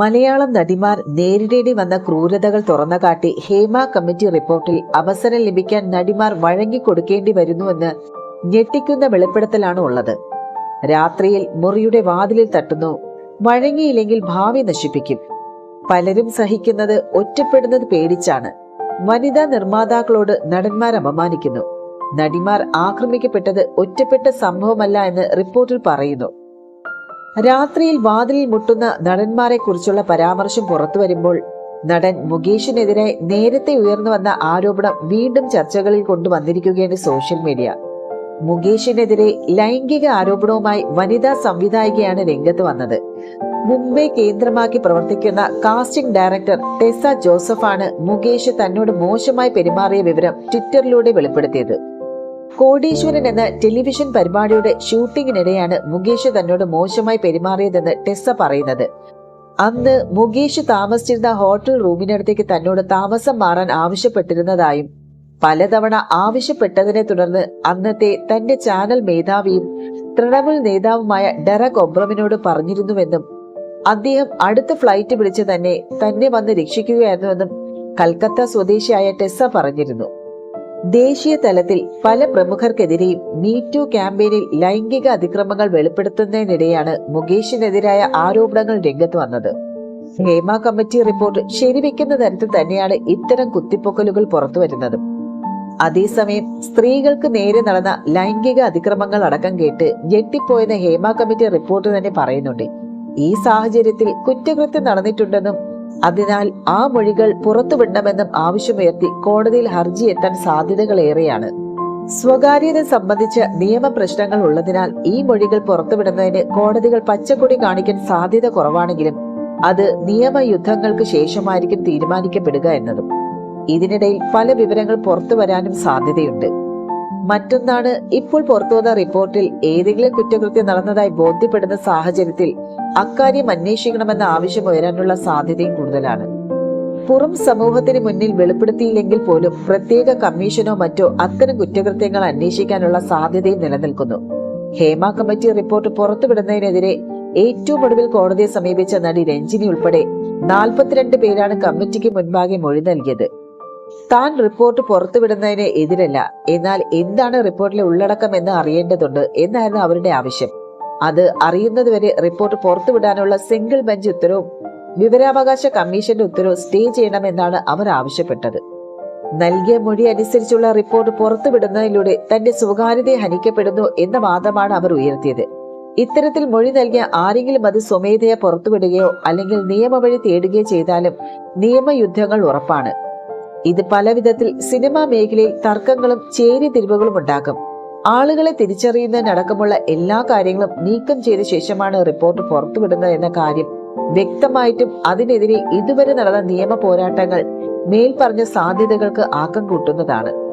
മലയാളം നടിമാർ നേരിടേണ്ടി വന്ന ക്രൂരതകൾ തുറന്നുകാട്ടി ഹേമ കമ്മിറ്റി റിപ്പോർട്ടിൽ അവസരം ലഭിക്കാൻ നടിമാർ വഴങ്ങിക്കൊടുക്കേണ്ടി വരുന്നുവെന്ന് ഞെട്ടിക്കുന്ന വെളിപ്പെടുത്തലാണ് ഉള്ളത്. രാത്രിയിൽ മുറിയുടെ വാതിലിൽ തട്ടുന്നു. വഴങ്ങിയില്ലെങ്കിൽ ഭാവി നശിപ്പിക്കും. പലരും സഹിക്കുന്നത് ഒറ്റപ്പെടുന്നത് പേടിച്ചാണ്. വനിതാ നിർമ്മാതാക്കളോട് നടന്മാർ അപമാനിക്കുന്നു. നടിമാർ ആക്രമിക്കപ്പെട്ടത് ഒറ്റപ്പെട്ട സംഭവമല്ല എന്ന് റിപ്പോർട്ടിൽ പറയുന്നു. രാത്രിയിൽ വാതിലിൽ മുട്ടുന്ന നടന്മാരെ കുറിച്ചുള്ള പരാമർശം പുറത്തു വരുമ്പോൾ നടൻ മുകേഷിനെതിരെ നേരത്തെ ഉയർന്നു വന്ന ആരോപണം വീണ്ടും ചർച്ചകളിൽ കൊണ്ടുവന്നിരിക്കുകയാണ് സോഷ്യൽ മീഡിയ. മുകേഷിനെതിരെ ലൈംഗിക ആരോപണവുമായി വനിതാ സംവിധായികയാണ് രംഗത്ത് വന്നത്. മുംബൈ കേന്ദ്രമാക്കി പ്രവർത്തിക്കുന്ന കാസ്റ്റിംഗ് ഡയറക്ടർ ടെസ ജോസഫാണ് മുകേഷ് തന്നോട് മോശമായി പെരുമാറിയ വിവരം ട്വിറ്ററിലൂടെ വെളിപ്പെടുത്തിയത്. കോടീശ്വരൻ എന്ന ടെലിവിഷൻ പരിപാടിയുടെ ഷൂട്ടിങ്ങിനിടെയാണ് മുകേഷ് തന്നോട് മോശമായി പെരുമാറിയതെന്ന് ടെസ്സ പറയുന്നത്. അന്ന് മുകേഷ് താമസിച്ചിരുന്ന ഹോട്ടൽ റൂമിനടുത്തേക്ക് തന്നോട് താമസം മാറാൻ ആവശ്യപ്പെട്ടിരുന്നതായും പലതവണ ആവശ്യപ്പെട്ടതിനെ തുടർന്ന് അന്നത്തെ തന്റെ ചാനൽ മേധാവിയും തൃണമൂൽ നേതാവുമായ ഡെറക് ഒബ്രമിനോട് പറഞ്ഞിരുന്നുവെന്നും അദ്ദേഹം അടുത്ത ഫ്ലൈറ്റ് വിളിച്ച് തന്നെ തന്നെ വന്ന് രക്ഷിക്കുകയായിരുന്നുവെന്നും കൽക്കത്ത സ്വദേശിയായ ടെസ്സ പറഞ്ഞിരുന്നു. ദേശീയ തലത്തിൽ പല പ്രമുഖർക്കെതിരെയും ടു ക്യാമ്പയിനിൽ ലൈംഗിക അതിക്രമങ്ങൾ വെളിപ്പെടുത്തുന്നതിനിടെയാണ് മുകേഷിനെതിരായ ആരോപണങ്ങൾ രംഗത്ത് വന്നത്. ഹേമ കമ്മിറ്റി റിപ്പോർട്ട് ശരിവെക്കുന്ന തരത്തിൽ തന്നെയാണ് ഇത്തരം കുത്തിപ്പൊക്കലുകൾ പുറത്തുവരുന്നത് അതേസമയം സ്ത്രീകൾക്ക് നേരെ നടന്ന ലൈംഗിക അതിക്രമങ്ങൾ അടക്കം കേട്ട് ഞെട്ടിപ്പോയെന്ന് ഹേമ കമ്മിറ്റി റിപ്പോർട്ട് തന്നെ പറയുന്നുണ്ട്. ഈ സാഹചര്യത്തിൽ കുറ്റകൃത്യം നടന്നിട്ടുണ്ടെന്നും അതിനാൽ ആ മൊഴികൾ പുറത്തുവിടണമെന്നും ആവശ്യമുയർത്തി കോടതിയിൽ ഹർജി എത്താൻ സാധ്യതകളേറെയാണ്. സ്വകാര്യത സംബന്ധിച്ച് നിയമ പ്രശ്നങ്ങൾ ഉള്ളതിനാൽ ഈ മൊഴികൾ പുറത്തുവിടുന്നതിന് കോടതികൾ പച്ചക്കൊടി കാണിക്കാൻ സാധ്യത കുറവാണെങ്കിലും അത് നിയമയുദ്ധങ്ങൾക്ക് ശേഷമായിരിക്കും തീരുമാനിക്കപ്പെടുക എന്നതും. ഇതിനിടയിൽ പല വിവരങ്ങൾ പുറത്തു വരാനും സാധ്യതയുണ്ട്. മറ്റൊന്നാണ് ഇപ്പോൾ പുറത്തുവന്ന റിപ്പോർട്ടിൽ ഏതെങ്കിലും കുറ്റകൃത്യം നടന്നതായി ബോധ്യപ്പെടുന്ന സാഹചര്യത്തിൽ അക്കാര്യം അന്വേഷിക്കണമെന്ന ആവശ്യം ഉയരാനുള്ള സാധ്യതയും കൂടുതലാണ്. പുറം സമൂഹത്തിന് മുന്നിൽ വെളിപ്പെടുത്തിയില്ലെങ്കിൽ പോലും പ്രത്യേക കമ്മീഷനോ മറ്റോ അത്തരം കുറ്റകൃത്യങ്ങൾ അന്വേഷിക്കാനുള്ള സാധ്യതയും നിലനിൽക്കുന്നു. ഹേമ കമ്മിറ്റി റിപ്പോർട്ട് പുറത്തുവിടുന്നതിനെതിരെ ഏറ്റവും ഒടുവിൽ കോടതിയെ സമീപിച്ച നടി രഞ്ജിനി ഉൾപ്പെടെ നാൽപ്പത്തിരണ്ട് പേരാണ് കമ്മിറ്റിക്ക് മുൻപാകെ മൊഴി നൽകിയത്. താൻ റിപ്പോർട്ട് പുറത്തുവിടുന്നതിന് എതിരല്ല. എന്നാൽ എന്താണ് റിപ്പോർട്ടിലെ ഉള്ളടക്കം എന്ന് അറിയേണ്ടതുണ്ട് എന്നായിരുന്നു അവരുടെ ആവശ്യം. അത് അറിയുന്നതുവരെ റിപ്പോർട്ട് പുറത്തുവിടാനുള്ള സിംഗിൾ ബെഞ്ച് ഉത്തരവും വിവരാവകാശ കമ്മീഷന്റെ ഉത്തരവ് സ്റ്റേ ചെയ്യണമെന്നാണ് അവർ ആവശ്യപ്പെട്ടത്. നൽകിയ മൊഴി അനുസരിച്ചുള്ള റിപ്പോർട്ട് പുറത്തുവിടുന്നതിലൂടെ തന്റെ സ്വകാര്യതയെ ഹനിക്കപ്പെടുന്നു എന്ന വാദമാണ് അവർ ഉയർത്തിയത്. ഇത്തരത്തിൽ മൊഴി നൽകിയ ആരെങ്കിലും അത് സ്വമേധയെ പുറത്തുവിടുകയോ അല്ലെങ്കിൽ നിയമവഴി തേടുകയോ ചെയ്താലും നിയമയുദ്ധങ്ങൾ ഉറപ്പാണ്. ഇത് പല വിധത്തിൽ സിനിമാ മേഖലയിൽ തർക്കങ്ങളും ചേരിതിരിവുകളും ഉണ്ടാക്കും. ആളുകളെ തിരിച്ചറിയുന്നതിനടക്കമുള്ള എല്ലാ കാര്യങ്ങളും നീക്കം ചെയ്ത ശേഷമാണ് റിപ്പോർട്ട് പുറത്തുവിടുന്നത് എന്ന കാര്യം വ്യക്തമായിട്ടും അതിനെതിരെ ഇതുവരെ നടന്ന നിയമ പോരാട്ടങ്ങൾ മേൽപ്പറഞ്ഞ സാധ്യതകൾക്ക് ആക്കം കൂട്ടുന്നതാണ്.